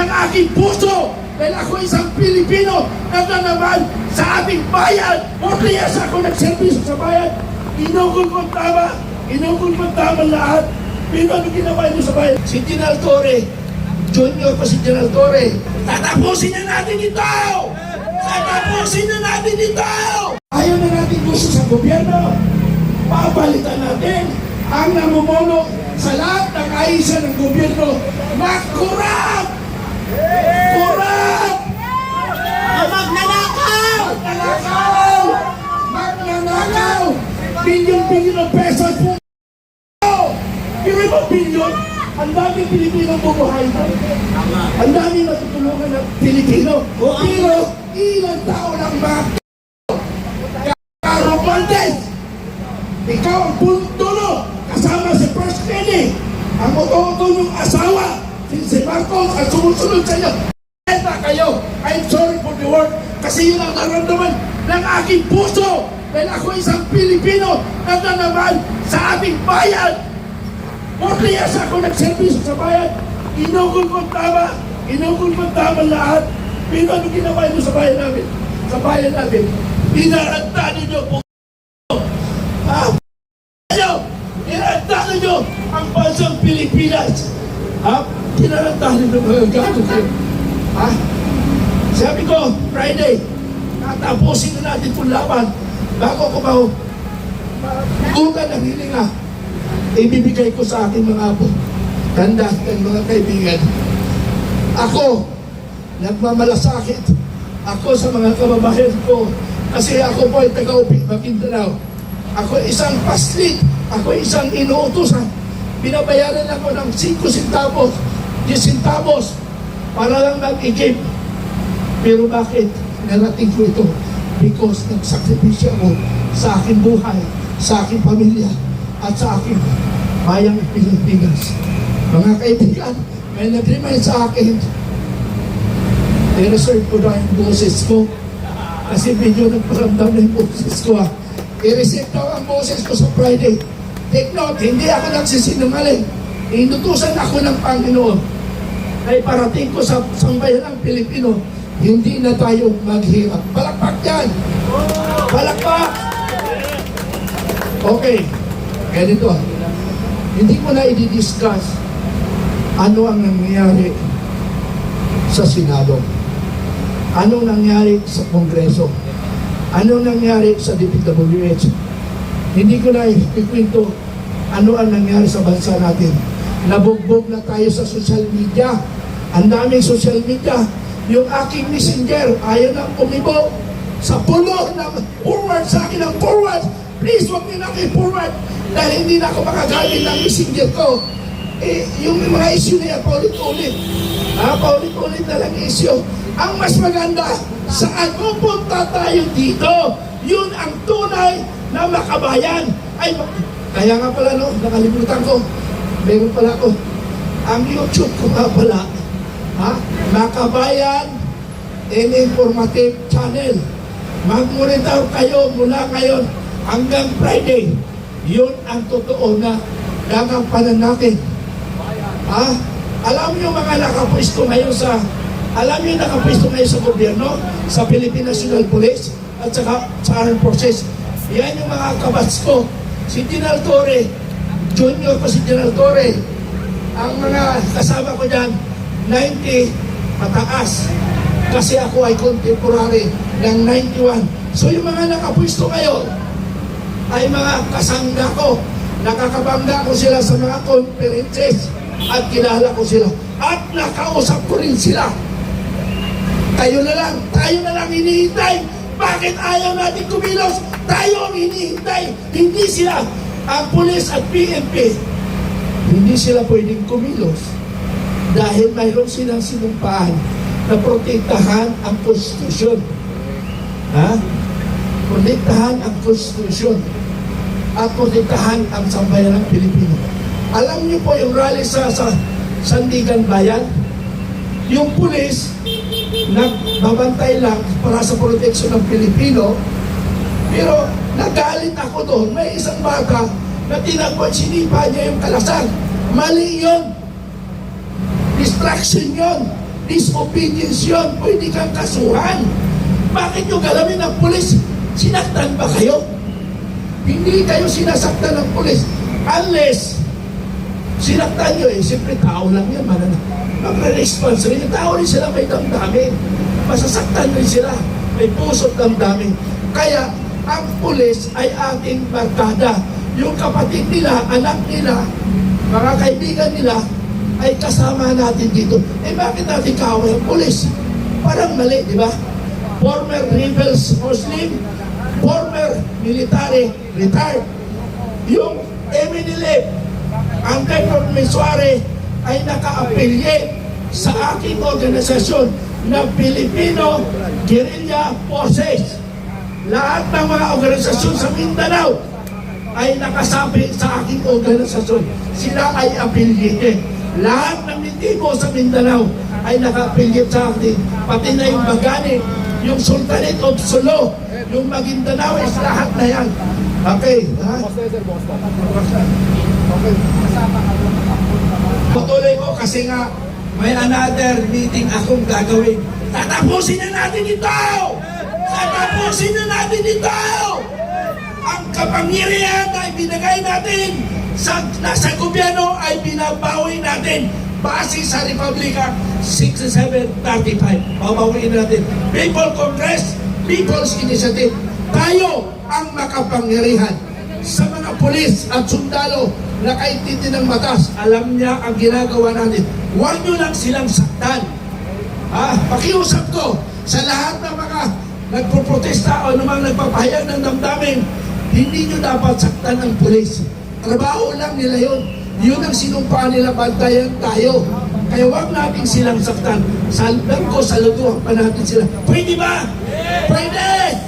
ng aking puso dahil ako isang Pilipino na naman sa ating bayan. 40 years ako nagservisyo sa bayan. Inugol ko tama. Inugol ko tama lahat. Pero ano ginawa niyo sa bayan? Si General Torre, junior pa si General Torre. Tatapusin na natin ito! Tatapusin na natin ito! Ayaw na natin gusto sa gobyerno. Papalitan natin ang namumuno sa lahat ng ayusan ng gobyerno na kurap! Kurap! Magnanakaw! Magnanakaw! Magnanakaw! Bilyon-bilyon ng pesos po! Bilyon, ang daming Pilipino bubuhay na. Ang daming matutulungan ng Pilipino. Pero ilang tao lang ba? Carlo Valdez! Ikaw ang kasama si First Lady. Ang utong-utong asawa, Marcos, ang sumusunod sa inyo. Eta kayo, I'm sorry for the word, kasi yun ang naramdaman ng aking puso. Dahil ako isang Pilipino na naman sa ating bayan. 40 years ako nagservisyo sa bayan. Inugol ko tama. Inugol ko tama lahat. Pero ano ginawa niyo sa bayan namin? Sa bayan namin. Inaranta ninyo po. Ah, Ayaw! Inaranta ninyo ang bansang Pilipinas. Ha? Inaranta ninyo mga gato kayo. Ha? Sabi ko, Friday, tatapusin na natin itong laban bago ko ba Una ng hilinga, ibibigay ko sa aking mga apo. Tanda ng mga kaibigan. Ako, nagmamalasakit. Ako sa mga kababayan ko. Kasi ako po ay taga-upi, Maguindanao. Ako isang paslit. Ako isang inuutosan. Binabayaran ako ng 5 centavos, 10 centavos para lang mag-igib. Pero bakit narating ko ito? Because nagsakripisyo ako sa aking buhay, sa aking pamilya, at sa aking bayang Pilipinas. Mga kaibigan, may nag-remind sa akin, i-reserve ko na yung boses ko. Kasi medyo nagparamdam na yung boses ko. ah. I-receive daw ang boses ko sa Friday. Take note, hindi ako nagsisinungaling. Inutusan ako ng Panginoon ay parating ko sa sambayan ng Pilipino, hindi na tayo maghirap. Palakpak yan! Palakpak! Okay, ganito. Hindi ko na i-discuss ano ang nangyayari sa Senado. Anong nangyari sa Kongreso? Anong nangyari sa DPWH? Hindi ko na ikwento ano ang nangyari sa bansa natin. Nabugbog na tayo sa social media. Ang daming social media. Yung aking messenger, ayaw nang umibo sa pulo na forward sa akin ang forward. Please, huwag niyo na kayo forward dahil hindi na ako makagamit ng messenger ko. Eh, yung mga issue na yan, paulit-ulit. Ah, paulit-ulit na lang issue. Ang mas maganda, saan pupunta tayo dito? Yun ang tunay na makabayan. Ay, kaya nga pala no, nakalimutan ko. Meron pala ako. Ang YouTube ko nga pala, ha? Makabayan and Informative Channel. Mag-monitor kayo mula ngayon hanggang Friday. Yun ang totoo na gagampanan natin. Ha? Alam niyo mga nakapwesto ngayon sa alam niyo nakapwesto ngayon sa gobyerno, sa Philippine National Police at saka sa Armed Forces. Yan yung mga kabats ko. Si General Torre, junior pa si General Torre. Ang mga kasama ko dyan, 90 mataas. Kasi ako ay contemporary ng 91. So yung mga nakapwesto ngayon, ay mga kasangga ko. Nakakabangga ko sila sa mga conferences at kilala ko sila. At nakausap ko rin sila. Tayo na lang, tayo na lang hinihintay. Bakit ayaw natin kumilos? Tayo ang hinihintay. Hindi sila, ang pulis at PNP, hindi sila pwedeng kumilos dahil mayroon silang sinumpahan na protektahan ang konstitusyon. Ha? Protektahan ang konstitusyon at protektahan ang sambayan ng Pilipino. Alam niyo po yung rally sa, sa Sandigan Bayan, yung pulis nagbabantay lang para sa proteksyon ng Pilipino, pero nagalit ako doon. May isang bata na tinagpuan, sinipa niya yung kalasan. Mali yun. Distraction yun. disobedience yun, pwede kang kasuhan. Bakit nyo galawin ng pulis? Sinaktan ba kayo? Hindi kayo sinasaktan ng pulis unless sinaktan nyo eh, siyempre tao lang yan, man. Magre-response rin. Tao rin sila may damdamin. Masasaktan rin sila. May puso't damdamin. Kaya, ang pulis ay ating barkada. Yung kapatid nila, anak nila, mga kaibigan nila, ay kasama natin dito. Eh bakit natin kaaway ang pulis? Parang mali, di ba? Former rebels Muslim, former military retired. Yung Emily ang Dr. Mesuare ay naka-affiliate sa aking organisasyon na Filipino Guerrilla Forces. Lahat ng mga organisasyon sa Mindanao ay nakasabi sa aking organisasyon. Sila ay affiliated. Lahat ng nitibo sa Mindanao ay naka-affiliate sa akin. Pati na yung Bagani, yung Sultanate of Sulu, yung Maguindanao, is lahat na yan. Okay, ha? Patuloy ko kasi nga may another meeting akong gagawin. Tatapusin na natin ito! Tatapusin na natin ito! Ang kapangyarihan na ibinagay natin sa nasa gobyerno ay binabawi natin base sa Republika 6735. Babawiin natin. People Congress, People's Initiative. Tayo ang makapangyarihan sa mga pulis at sundalo na kaintindi ng batas, alam niya ang ginagawa natin. Huwag niyo lang silang saktan. Ah, pakiusap ko sa lahat ng mga nagpoprotesta o namang nagpapahayag ng damdamin, hindi niyo dapat saktan ng pulis. Trabaho lang nila yun. Yun ang sinumpaan nila, bantayan tayo. Kaya huwag natin silang saktan. Saldan ko, salutuhan pa natin sila. Pwede ba? Pwede!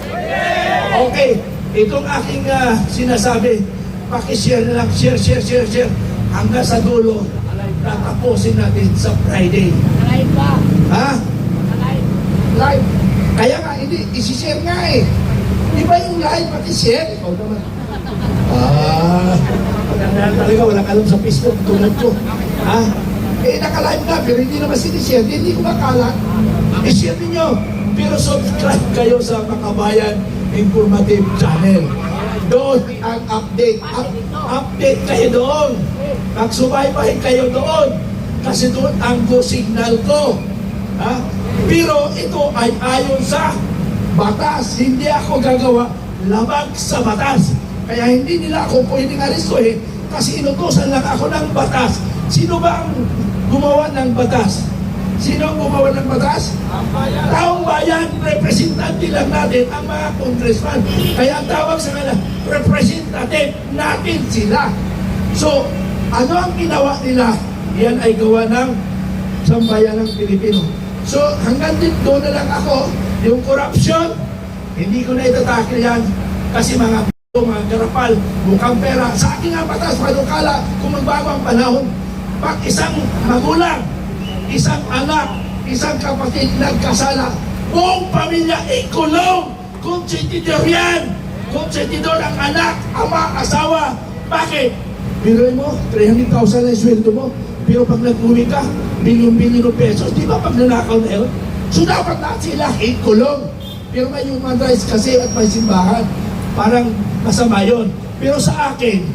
Okay, itong aking ah, sinasabi, pakishare na lang, share, share, share, share, hanggang sa dulo, tatapusin natin sa Friday. Live ba? Ha? Live. Live. Kaya nga, isi-share nga eh. Di yung live, pati share? Ikaw naman. Ah, talaga, walang alam sa Facebook, tulad ko. Ha? Eh, naka-live nga, pero hindi naman sinishare, hindi ko makala. I-share ninyo. Pero subscribe kayo sa Makabayan Informative Channel. Doon ang update. Up- update kayo doon. Magsubaybay kayo doon. Kasi doon ang go signal ko. Ha? Pero ito ay ayon sa batas. Hindi ako gagawa labag sa batas. Kaya hindi nila ako pwedeng aristuhin kasi inutusan lang ako ng batas. Sino ba ang gumawa ng batas? Sino ang gumawa ng batas? Taong bayan, representante lang natin ang mga congressman. Kaya ang tawag sa kanila, representative natin sila. So, ano ang ginawa nila? Yan ay gawa ng sambayan ng Pilipino. So, hanggang dito na lang ako, yung corruption, hindi ko na itatakil yan kasi mga mga garapal, mukhang pera. Sa aking nga batas, panukala, kung magbago ang panahon, pag isang magulang, isang anak, isang kapatid nagkasala, buong pamilya ikulong. Konsentidor yan. Konsentidor ang anak, ama, asawa. Bakit? Biruin mo, 300,000 na yung sweldo mo. Pero pag nag-uwi ka, bilyon-bilyon pesos, di ba pag nanakaw na yun? So dapat na sila ikulong. Pero may human rights kasi at may simbahan. Parang masama yun. Pero sa akin,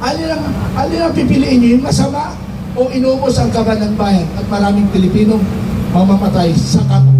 alin ang, alin ang pipiliin nyo, yung masama o inubos ang kaban ng bayan at maraming Pilipinong mamamatay sa kapwa